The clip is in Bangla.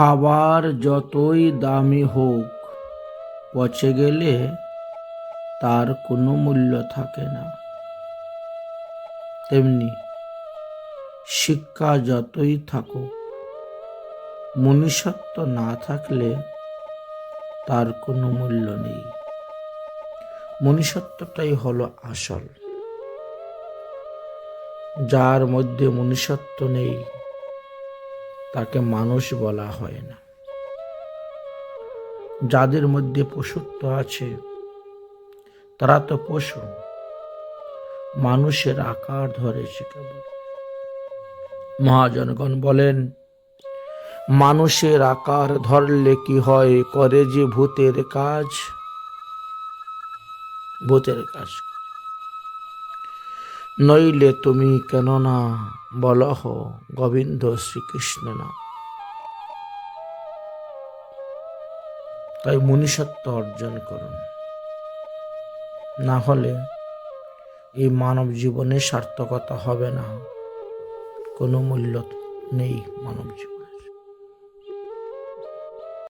খাবার যতই দামি হোক, পচে গেলে তার কোনো মূল্য থাকে না। তেমনি শিক্ষা যতই থাকুক, মনুষ্যত্ব না থাকলে তার কোনো মূল্য নেই। মনুষ্যত্বটাই হলো আসল। যার মধ্যে মনুষ্যত্ব নেই তাকে মানুষ বলা হয় না। যাদের মধ্যে পশুত্ব আছে, তারা তো পশু। মানুষের আকার ধরেছে কেবল। মহাজনগণ বলেন, মানুষের আকার ধরলে কি হয়? করে যে ভূতের কাজ। ভূতের কাজ নইলে তুমি কেন না বলহ গোবিন্দ শ্রীকৃষ্ণ না তাই মনীষত্ব অর্জন করুন। না হলে এই মানব জীবনে সার্থকতা হবে না। কোনো মূল্য নেই মানব জীবন।